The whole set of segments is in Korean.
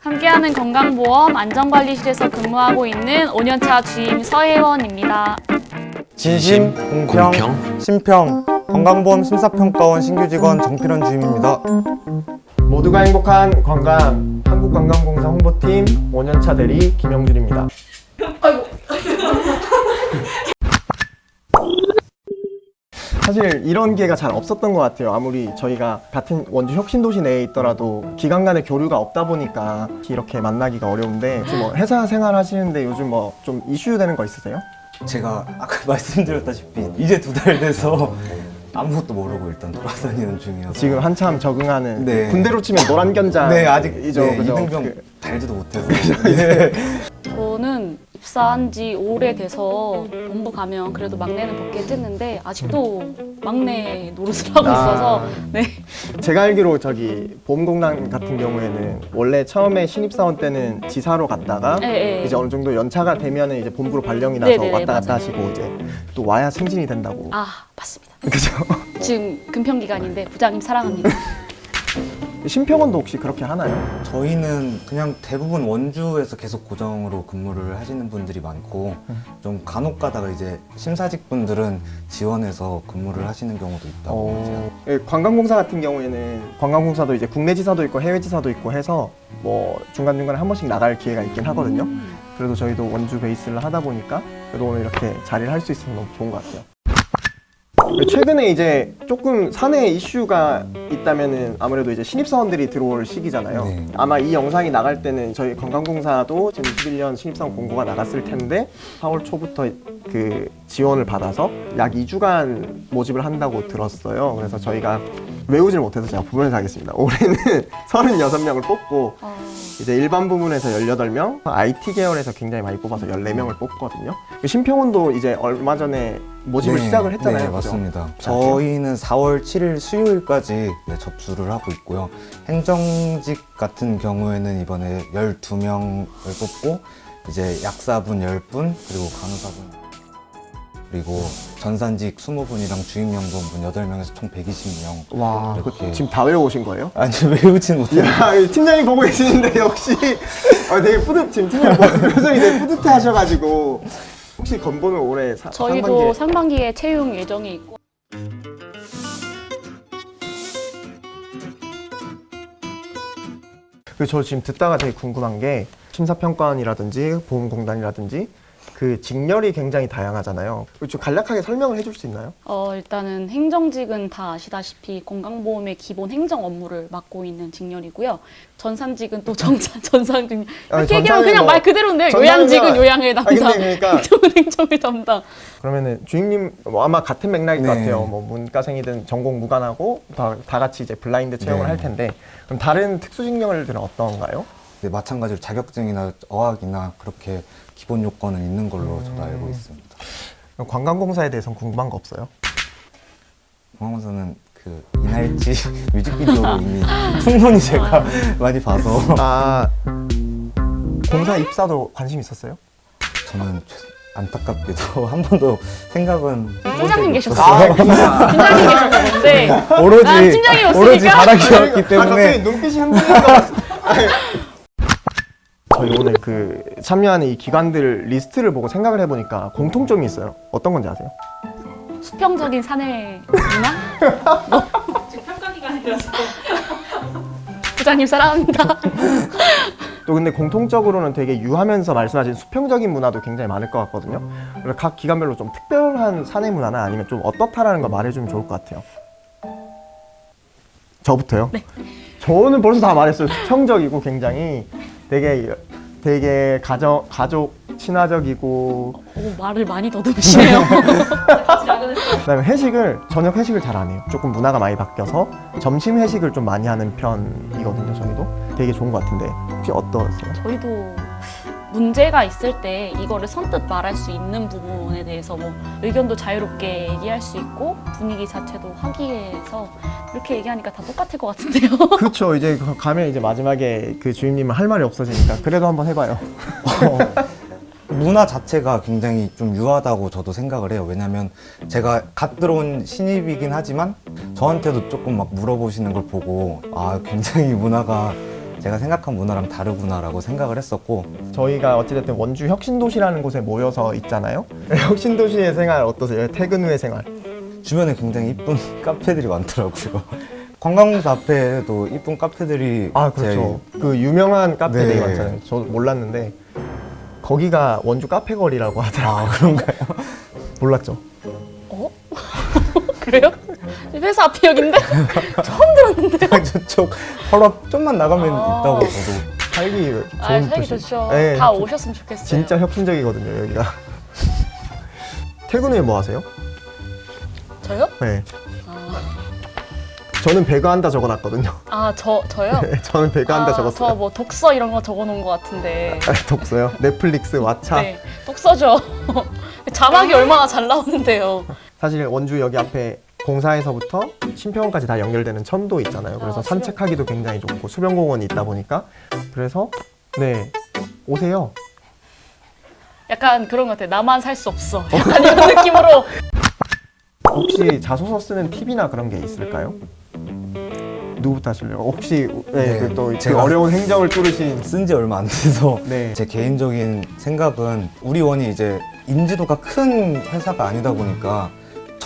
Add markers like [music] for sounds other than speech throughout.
함께하는 건강보험 안전관리실에서 근무하고 있는 5년차 주임 서혜원입니다. 진심, 공평, 공평? 심평, 건강보험 심사평가원 신규 직원 정필원 주임입니다. 모두가 행복한 건강 한국관광공사 홍보팀 5년차 대리 김영준입니다. 사실 이런 기회가 잘 없었던 것 같아요. 아무리 저희가 같은 원주 혁신도시 내에 있더라도 기관 간의 교류가 없다 보니까 이렇게 만나기가 어려운데 지금 뭐 회사 생활 하시는데 요즘 뭐 좀 이슈 되는 거 있으세요? 제가 아까 [laughs] 말씀드렸다시피 이제 두 달 돼서 아무것도 모르고 일단 돌아다니는 중이어서 지금 한참 적응하는 네. 군대로 치면 노란 견자 네 아직 이죠 네, 그죠? 이등병 그- 달지도 못해서 네. 저는 입사한 지 오래돼서 본부 가면 그래도 막내는 복귀했는데 아직도 막내 노릇을 하고 아. 있어서 네. 제가 알기로 저기 보험공단 같은 경우에는 원래 처음에 신입사원 때는 지사로 갔다가 네, 네. 이제 어느 정도 연차가 되면은 이제 본부로 발령이 나서 네, 네, 네, 왔다 갔다 맞아요. 하시고 이제 또 와야 승진이 된다고 아 맞습니다. 그죠? 지금 금평 기간인데 부장님 사랑합니다. [laughs] 심평원도 혹시 그렇게 하나요? 저희는 그냥 대부분 원주에서 계속 고정으로 근무를 하시는 분들이 많고 좀 간혹 가다가 이제 심사직 분들은 지원해서 근무를 하시는 경우도 있다고 어, 예, 관광공사 같은 경우에는 관광공사도 이제 국내 지사도 있고 해외 지사도 있고 해서 뭐 중간중간에 한 번씩 나갈 기회가 있긴 하거든요. 그래도 저희도 원주 베이스를 하다 보니까 그래도 오늘 이렇게 자리를 할 수 있으면 너무 좋은 것 같아요. 최근에 이제 조금 사내 이슈가 있다면은 아무래도 이제 신입사원들이 들어올 시기잖아요. 네. 아마 이 영상이 나갈 때는 저희 관광공사도 지금 21년 신입사원 공고가 나갔을 텐데 4월 초부터 그 지원을 받아서 약 2주간 모집을 한다고 들었어요. 그래서 저희가 외우질 못해서 제가 부분을 하겠습니다. 올해는 [laughs] 36명을 뽑고 어, 이제 일반 부문에서 18명, IT 계열에서 굉장히 많이 뽑아서 14명을 뽑거든요. 심평원도 이제 얼마 전에 모집을 네, 시작을 했잖아요. 네, 그죠? 맞습니다. 저희는 4월 7일 수요일까지 네, 접수를 하고 있고요. 행정직 같은 경우에는 이번에 12명을 뽑고 이제 약사분 10분 그리고 간호사분 그리고 전산직 20분이랑 주임연구원 분 8명에서 총 120명 와, 그거 이렇게. 지금 다 외워오신 거예요? 아니 외우진 못해요. 야, 팀장님 보고 계시는데 역시 아, 되게 뿌듯 지금 팀장님 뭐, [laughs] 표정이 되게 뿌듯해 하셔가지고 혹시 건보는 올해 사, 저희도 상반기에 상반기에 채용 예정이 있고 그저 지금 듣다가 되게 궁금한 게 심사평가원이라든지 보험공단이라든지 그 직렬이 굉장히 다양하잖아요. 좀 간략하게 설명을 해줄 수 있나요? 어, 일단은 행정직은 다 아시다시피 건강보험의 기본 행정 업무를 맡고 있는 직렬이고요. 전산직은 또 정산 전산직 아니, 이렇게 얘기하면 전산은 그냥 뭐- 말 그대로인데요. 요양직은 그냥- 요양을 아, 담당, 근데 그러니까- [laughs] 행정은 행정을 담당. 그러면은 주임님 뭐 아마 같은 맥락일 것 네. 같아요. 뭐 문과생이든 전공 무관하고 다, 다 같이 이제 블라인드 채용을 네. 할 텐데 그럼 다른 특수 직렬들은 어떤가요? 네, 마찬가지로 자격증이나 어학이나 그렇게 기본 요건은 있는 걸로 저도 알고 있습니다. 관광공사에 대해서는 궁금한 거 없어요? 공항에서는 그 이날치 [laughs] 뮤직비디오로 이미 충분히 제가 [laughs] 많이 봐서 아 공사 입사도 관심 있었어요? 저는 안타깝게도 [laughs] 한 번도 생각은 해본 팀장님 계셨어요. 없어요. 팀장님 계셨는데 오로지 난 아, 없으니까. 오로지 바라기였기 아, 갑자기 때문에 눈빛이 흔들린 것 같아. 저희 오늘 그 참여하는 이 기관들 리스트를 보고 생각을 해보니까 공통점이 있어요. 어떤 건지 아세요? 수평적인 사내 문화? 뭐? 지금 평가 기간이라서 부장님 사랑합니다. 또 근데 공통적으로는 되게 유하면서 말씀하신 수평적인 문화도 굉장히 많을 것 같거든요. 그래서 각 기관별로 좀 특별한 사내 문화나 아니면 좀 어떻다라는 거 말해주면 좋을 것 같아요. 저부터요? 네. 저는 벌써 다 말했어요. 수평적이고 굉장히 되게 되게 가족 가족 친화적이고 오, 말을 많이 더듬으시네요. [laughs] 그다음에 회식을 저녁 회식을 잘 안 해요. 조금 문화가 많이 바뀌어서 점심 회식을 좀 많이 하는 편이거든요. 저희도 되게 좋은 것 같은데 혹시 어떠세요? 저희도 문제가 있을 때 이거를 선뜻 말할 수 있는 부분에 대해서 뭐 의견도 자유롭게 얘기할 수 있고 분위기 자체도 화기애애해서 이렇게 얘기하니까 다 똑같을 것 같은데요. [laughs] 그렇죠. 이제 그 가면 이제 마지막에 그 주임님은 할 말이 없어지니까 그래도 한번 해봐요. [laughs] 문화 자체가 굉장히 좀 유하다고 저도 생각을 해요. 왜냐면 제가 갓 들어온 신입이긴 하지만 저한테도 조금 막 물어보시는 걸 보고 아 굉장히 문화가 제가 생각한 문화랑 다르구나라고 생각을 했었고 저희가 어찌됐든 원주 혁신도시라는 곳에 모여서 있잖아요. [laughs] 혁신도시의 생활 어떠세요? 퇴근 후의 생활. 주변에 굉장히 이쁜 [laughs] 카페들이 많더라고요. 관광공사 앞에도 이쁜 카페들이 아 그렇죠. 그 유명한 카페들이 네. 많잖아요. 저 몰랐는데 거기가 원주 카페 거리라고 하더라고요. 아 그런가요? 몰랐죠. 어? [laughs] 그래요? 회사 앞이 여긴데? 저쪽 바로 앞 좀만 나가면 아. 있다고 저도 살기 좋은 아, 살기 도시. 좋죠. 네, 다 진- 오셨으면 좋겠어요. 진짜 혁신적이거든요 여기가. 퇴근 후에 뭐 하세요? 저요? 네. 아, 저는 배가한다 적어놨거든요. 아, 저 저요? 저는 배가한다 아, 적었어요. 저뭐 독서 이런 거 적어놓은 것 같은데. 독서요? 넷플릭스, 왓챠. 네, 독서죠. [laughs] 자막이 얼마나 잘 나오는데요. 사실 원주 여기 앞에 공사에서부터 신평원까지 다 연결되는 천도 있잖아요. 그래서 아. 산책하기도 굉장히 좋고 수변공원이 있다 보니까 그래서 네 오세요. 약간 그런 것 같아. 나만 살 수 없어. 약간 이런 느낌으로. [laughs] 혹시 자소서 쓰는 팁이나 그런 게 있을까요? 누구부터 하실래요? 혹시 네, 네, 그 또, 그 제가- 어려운 행정을 뚫으신 쓴 지 얼마 안 돼서 [laughs] 네. 제 개인적인 생각은 우리 원이 이제 인지도가 큰 회사가 아니다 보니까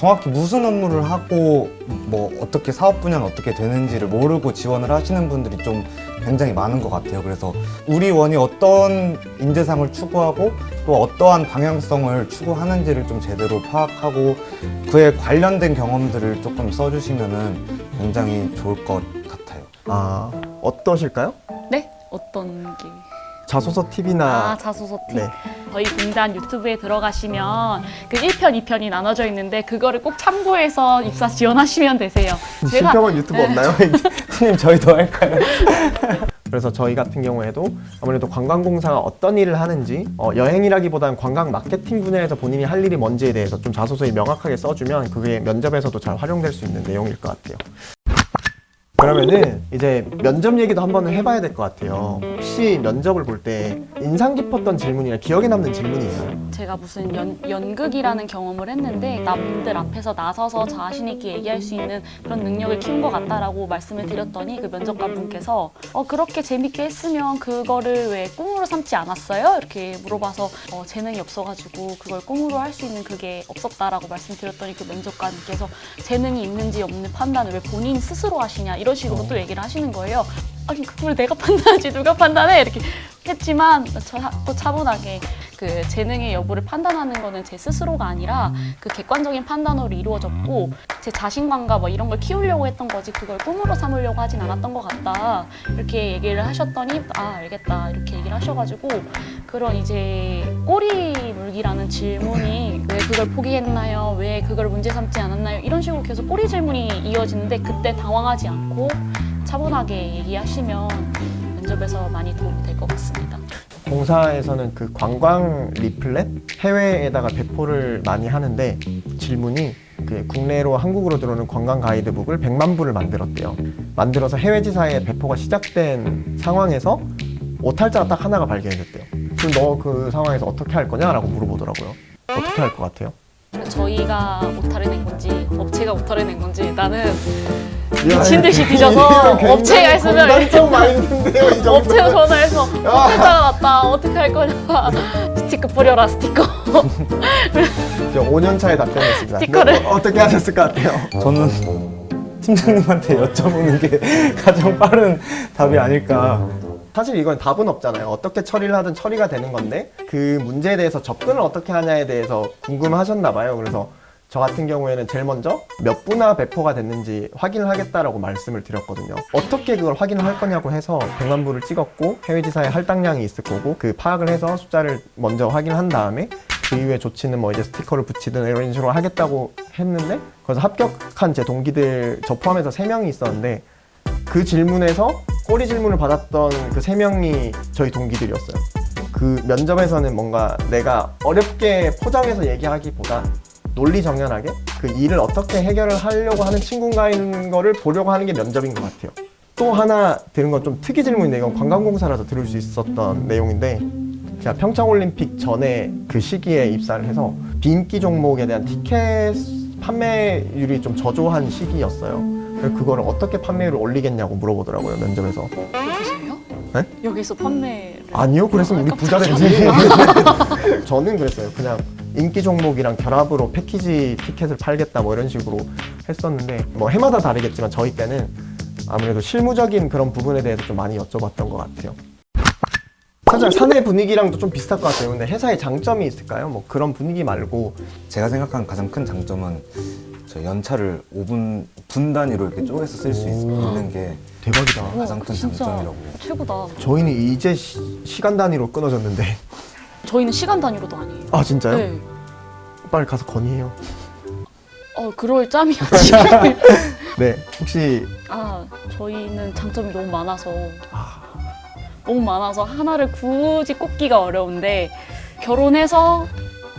정확히 무슨 업무를 하고 뭐 어떻게 사업 분야는 어떻게 되는지를 모르고 지원을 하시는 분들이 좀 굉장히 많은 것 같아요. 그래서 우리 원이 어떤 인재상을 추구하고 또 어떠한 방향성을 추구하는지를 좀 제대로 파악하고 그에 관련된 경험들을 조금 써주시면은 굉장히 좋을 것 같아요. 아 어떠실까요? 네? 어떤 게? 자소서 팁이나 아, 자소서 팁. 네. 저희 공단 유튜브에 들어가시면 그 1편, 2편이 나눠져 있는데 그거를 꼭 참고해서 입사 지원하시면 되세요. 신평원 유튜브 네. 없나요? 손님 저희도 할까요? [laughs] 그래서 저희 같은 경우에도 아무래도 관광공사가 어떤 일을 하는지 어, 여행이라기보다는 관광 마케팅 분야에서 본인이 할 일이 뭔지에 대해서 좀 자소서에 명확하게 써주면 그게 면접에서도 잘 활용될 수 있는 내용일 것 같아요. 그러면은 이제 면접 얘기도 한번 해봐야 될 것 같아요. 혹시 면접을 볼 때 인상 깊었던 질문이나 기억에 남는 질문이 있나요? 제가 무슨 연, 연극이라는 경험을 했는데 남들 앞에서 나서서 자신 있게 얘기할 수 있는 그런 능력을 키운 것 같다라고 말씀을 드렸더니 그 면접관 분께서 어 그렇게 재밌게 했으면 그거를 왜 꿈으로 삼지 않았어요? 이렇게 물어봐서 어, 재능이 없어가지고 그걸 꿈으로 할 수 있는 그게 없었다라고 말씀드렸더니 그 면접관님께서 재능이 있는지 없는 판단을 왜 본인 스스로 하시냐 이런 식으로 또 얘기를 하시는 거예요. 아니 그걸 내가 판단하지 누가 판단해 이렇게 했지만 저, 또 차분하게 그 재능의 여부를 판단하는 거는 제 스스로가 아니라 그 객관적인 판단으로 이루어졌고 제 자신감과 뭐 이런 걸 키우려고 했던 거지 그걸 꿈으로 삼으려고 하진 않았던 것 같다. 이렇게 얘기를 하셨더니 아 알겠다. 이렇게 얘기를 하셔가지고 그런 이제 꼬리 물기라는 질문이 왜 그걸 포기했나요? 왜 그걸 문제 삼지 않았나요? 이런 식으로 계속 꼬리 질문이 이어지는데 그때 당황하지 않고 차분하게 얘기하시면 면접에서 많이 도움이 될 것 같습니다. 공사에서는 그 관광 리플렛 해외에다가 배포를 많이 하는데 질문이 그 국내로 한국으로 들어오는 관광 가이드북을 100만 부를 만들었대요. 만들어서 해외 지사에 배포가 시작된 상황에서 오탈자가 딱 하나가 발견됐대요. 그럼 너 그 상황에서 어떻게 할 거냐라고 물어보더라고요. 어떻게 할 것 같아요? 저희가 오타를 낸 건지 업체가 오타를 낸 건지 야, 미친 듯이 뒤져서 업체가 했으면 공단적 마인드인데요, 이 정도. 업체에 전화해서 오타가 났다 어떻게 할 거냐 스티커 뿌려라 스티커 5년 차에 답변했습니다. 스티커를. 네, 어떻게 하셨을 것 같아요? 저는 팀장님한테 여쭤보는 게 [laughs] 가장 빠른 답이 아닐까. 사실 이건 답은 없잖아요. 어떻게 처리를 하든 처리가 되는 건데 그 문제에 대해서 접근을 어떻게 하냐에 대해서 궁금하셨나 봐요. 그래서 저 같은 경우에는 제일 먼저 몇 분화 배포가 됐는지 확인을 하겠다라고 말씀을 드렸거든요. 어떻게 그걸 확인을 할 거냐고 해서 100만 부를 찍었고 해외 지사에 할당량이 있을 거고 그 파악을 해서 숫자를 먼저 확인한 다음에 그 이후에 조치는 뭐 이제 스티커를 붙이든 이런 식으로 하겠다고 했는데 그래서 합격한 제 동기들 저 포함해서 3명이 있었는데 그 질문에서 꼬리 질문을 받았던 그세 명이 저희 동기들이었어요. 그 면접에서는 뭔가 내가 어렵게 포장해서 얘기하기보다 논리 정연하게 그 일을 어떻게 해결을 하려고 하는 친구인가인 거를 보려고 하는 게 면접인 것 같아요. 또 하나 들은 건 좀 특이 질문인데 이건 관광공사라서 들을 수 있었던 내용인데 제가 평창올림픽 전에 그 시기에 입사를 해서 비인기 종목에 대한 티켓 판매율이 좀 저조한 시기였어요. 그래서 그거를 어떻게 판매율을 올리겠냐고 물어보더라고요 면접에서. 네? 여기서 판매를 아니요, 그랬으면 우리 아, 부자 되지. [laughs] 저는 그랬어요. 그냥 인기 종목이랑 결합으로 패키지 티켓을 팔겠다 뭐 이런 식으로 했었는데 뭐 해마다 다르겠지만 저희 때는 아무래도 실무적인 그런 부분에 대해서 좀 많이 여쭤봤던 것 같아요. 사실 사내 분위기랑도 좀 비슷할 것 같아요. 근데 회사의 장점이 있을까요? 뭐 그런 분위기 말고 제가 생각하는 가장 큰 장점은 저 연차를 5분 분 단위로 이렇게 쪼개서 쓸 수 있는 게 대박이다. 와, 가장 큰 진짜 장점이라고. 최고다. 저희는 이제 시, 간 단위로 끊어졌는데 저희는 시간 단위로도 아니에요. 아 진짜요? 네. 빨리 가서 건의해요. 어 그럴 짬이야 지금. [laughs] 네, 혹시 아 저희는 장점이 너무 많아서 아, 너무 많아서 하나를 굳이 꼽기가 어려운데 결혼해서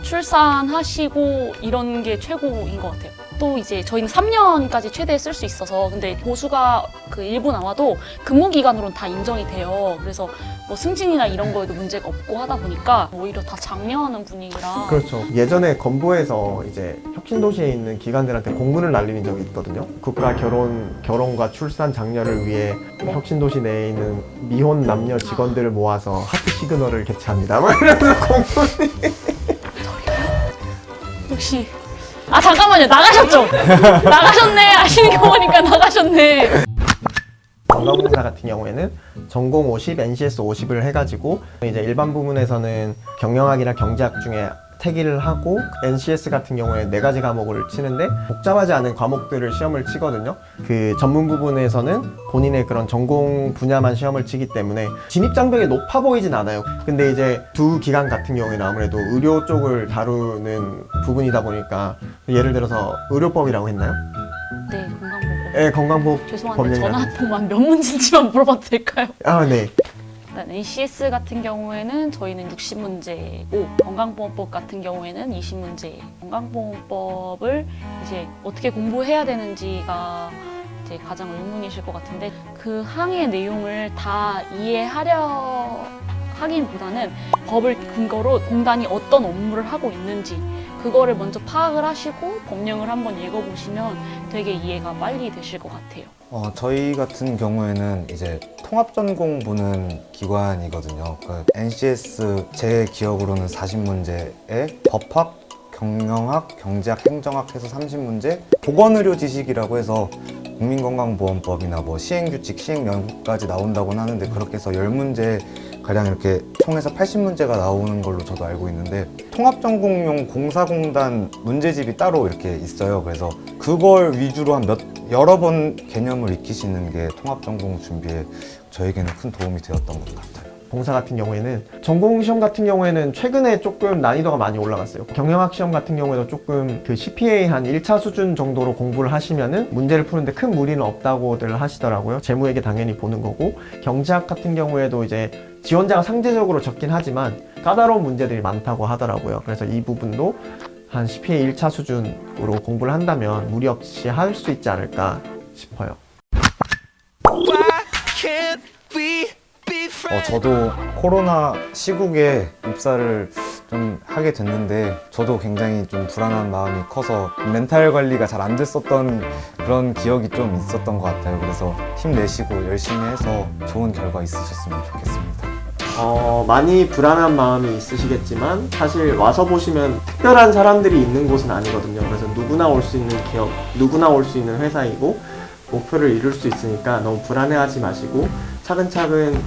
출산하시고 이런 게 최고인 것 같아요. 또 이제 저희는 3년까지 최대 쓸 수 있어서 근데 보수가 그 일부 나와도 근무 기간으로는 다 인정이 돼요. 그래서 뭐 승진이나 이런 거에도 문제가 없고 하다 보니까 오히려 다 장려하는 분위기라 그렇죠. 예전에 건보에서 이제 혁신도시에 있는 기관들한테 공문을 날리는 적이 있거든요. 국가 결혼, 결혼과 출산 장려를 위해 혁신도시 내에 있는 미혼 남녀 직원들을 모아서 하트 시그널을 개최합니다. 막 이러면서 공문. 혹시 아 잠깐만요 나가셨죠? 나가셨네 아시는 게 보니까 나가셨네. 관광공사 같은 경우에는 전공 50, NCS 50을 해가지고 이제 일반 부문에서는 경영학이나 경제학 중에 태기를 하고 NCS 같은 경우에 네 가지 과목을 치는데 복잡하지 않은 과목들을 시험을 치거든요. 그 전문 부분에서는 본인의 그런 전공 분야만 시험을 치기 때문에 진입 장벽이 높아 보이진 않아요. 근데 이제 두 기관 같은 경우에는 아무래도 의료 쪽을 다루는 부분이다 보니까 예를 들어서 의료법이라고 했나요? 네 건강보험. 예, 건강보험 죄송한데. 전화 한 통만 몇 문제인지만 물어봐도 될까요? 아, 네. 일단 NCS 같은 경우에는 저희는 60문제고 건강보험법 같은 경우에는 20문제. 건강보험법을 이제 어떻게 공부해야 되는지가 이제 가장 의문이실 것 같은데 그 항의 내용을 다 이해하려 하기보다는 법을 근거로 공단이 어떤 업무를 하고 있는지 그거를 먼저 파악을 하시고 법령을 한번 읽어보시면 되게 이해가 빨리 되실 것 같아요. 어, 저희 같은 경우에는 이제 통합 전공부는 기관이거든요. 그 NCS 제 기억으로는 40문제에 법학, 경영학, 경제학, 행정학 해서 30문제, 보건의료 지식이라고 해서 국민건강보험법이나 뭐 시행규칙, 시행령까지 나온다고는 하는데 그렇게 해서 10문제 가량 이렇게 총해서 80문제가 나오는 걸로 저도 알고 있는데 통합전공용 공사공단 문제집이 따로 이렇게 있어요. 그래서 그걸 위주로 한 몇 여러 번 개념을 익히시는 게 통합전공 준비에 저에게는 큰 도움이 되었던 것 같아요. 공사 같은 경우에는 전공 시험 같은 경우에는 최근에 조금 난이도가 많이 올라갔어요. 경영학 시험 같은 경우에도 조금 그 CPA 한 1차 수준 정도로 공부를 하시면은 문제를 푸는데 큰 무리는 없다고들 하시더라고요. 재무에게 당연히 보는 거고 경제학 같은 경우에도 이제 지원자가 상대적으로 적긴 하지만 까다로운 문제들이 많다고 하더라고요. 그래서 이 부분도 한 CPA 1차 수준으로 공부를 한다면 무리 없이 할 수 있지 않을까 싶어요. 어, 저도 코로나 시국에 입사를 좀 하게 됐는데 저도 굉장히 좀 불안한 마음이 커서 멘탈 관리가 잘 안 됐었던 그런 기억이 좀 있었던 것 같아요. 그래서 힘내시고 열심히 해서 좋은 결과 있으셨으면 좋겠습니다. 어, 많이 불안한 마음이 있으시겠지만 사실 와서 보시면 특별한 사람들이 있는 곳은 아니거든요. 그래서 누구나 올 수 있는 기업, 누구나 올 수 있는 회사이고 목표를 이룰 수 있으니까 너무 불안해하지 마시고 차근차근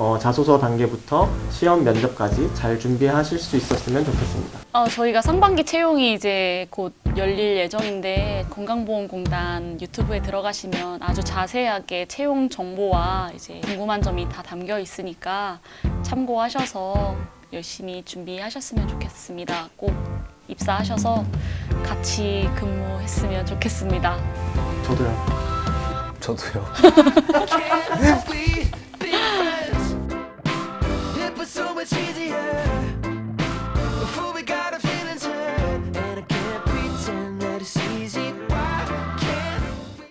어, 자소서 단계부터 시험 면접까지 잘 준비하실 수 있었으면 좋겠습니다. 어, 저희가 상반기 채용이 이제 곧 열릴 예정인데 건강보험공단 유튜브에 들어가시면 아주 자세하게 채용 정보와 이제 궁금한 점이 다 담겨 있으니까 참고하셔서 열심히 준비하셨으면 좋겠습니다. 꼭 입사하셔서 같이 근무했으면 좋겠습니다. 저도요. 저도요. [laughs] it's you.